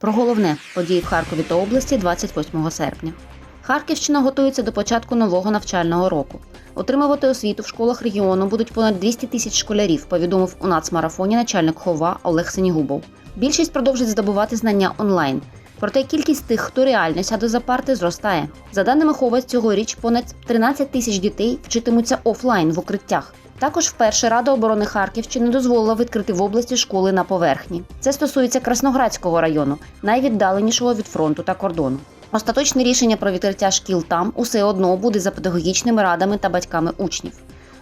Про головне події в Харкові та області 28 серпня. Харківщина готується до початку нового навчального року. Отримувати освіту в школах регіону будуть понад 200 тисяч школярів, повідомив у нацмарафоні начальник хова Олег Сенігубов. Більшість продовжить здобувати знання онлайн. Проте кількість тих, хто реально сяде за парти, зростає. За даними хова, цьогоріч понад 13 тисяч дітей вчитимуться офлайн в укриттях. Також вперше Рада оборони Харківщини дозволила відкрити в області школи на поверхні. Це стосується Красноградського району, найвіддаленішого від фронту та кордону. Остаточне рішення про відкриття шкіл там усе одно буде за педагогічними радами та батьками учнів.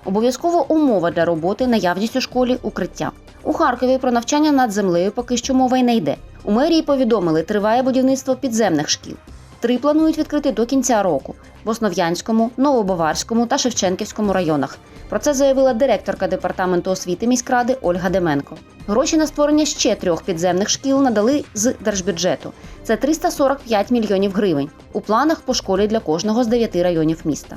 Обов'язкова умова для роботи наявність у школі укриття. У Харкові про навчання над землею поки що мова й не йде. У мерії повідомили, триває будівництво підземних шкіл. Три планують відкрити до кінця року в Основ'янському, Новобаварському та Шевченківському районах. Про це заявила директорка департаменту освіти міськради Ольга Деменко. Гроші на створення ще трьох підземних шкіл надали з держбюджету. Це 345 мільйонів гривень. У планах по школі для кожного з дев'яти районів міста.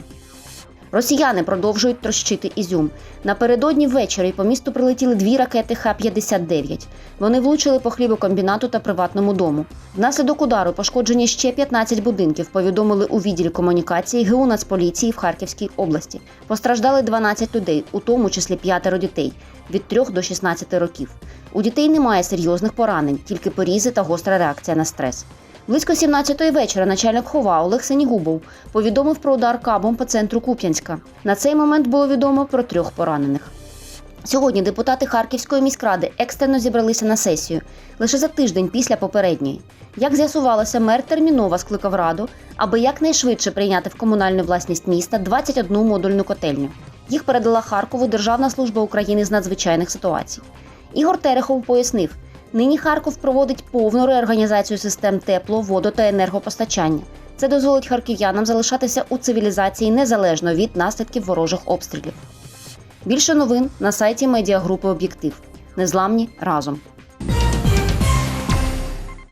Росіяни продовжують трощити Ізюм. Напередодні ввечері по місту прилетіли дві ракети Х-59. Вони влучили по хлібокомбінату та приватному дому. Внаслідок удару пошкоджені ще 15 будинків, повідомили у відділі комунікації ГУ Нацполіції в Харківській області. Постраждали 12 людей, у тому числі п'ятеро дітей від 3 до 16 років. У дітей немає серйозних поранень, тільки порізи та гостра реакція на стрес. Близько 17-ї вечора начальник хова Олег Сенігубов повідомив про удар кабом по центру Куп'янська. На цей момент було відомо про трьох поранених. Сьогодні депутати Харківської міськради екстрено зібралися на сесію лише за тиждень після попередньої. Як з'ясувалося, мер терміново скликав раду, аби якнайшвидше прийняти в комунальну власність міста 21 модульну котельню. Їх передала Харкову Державна служба України з надзвичайних ситуацій. Ігор Терехов пояснив, нині Харків проводить повну реорганізацію систем тепло, водо та енергопостачання. Це дозволить харків'янам залишатися у цивілізації незалежно від наслідків ворожих обстрілів. Більше новин на сайті медіагрупи Об'єктив. Незламні разом.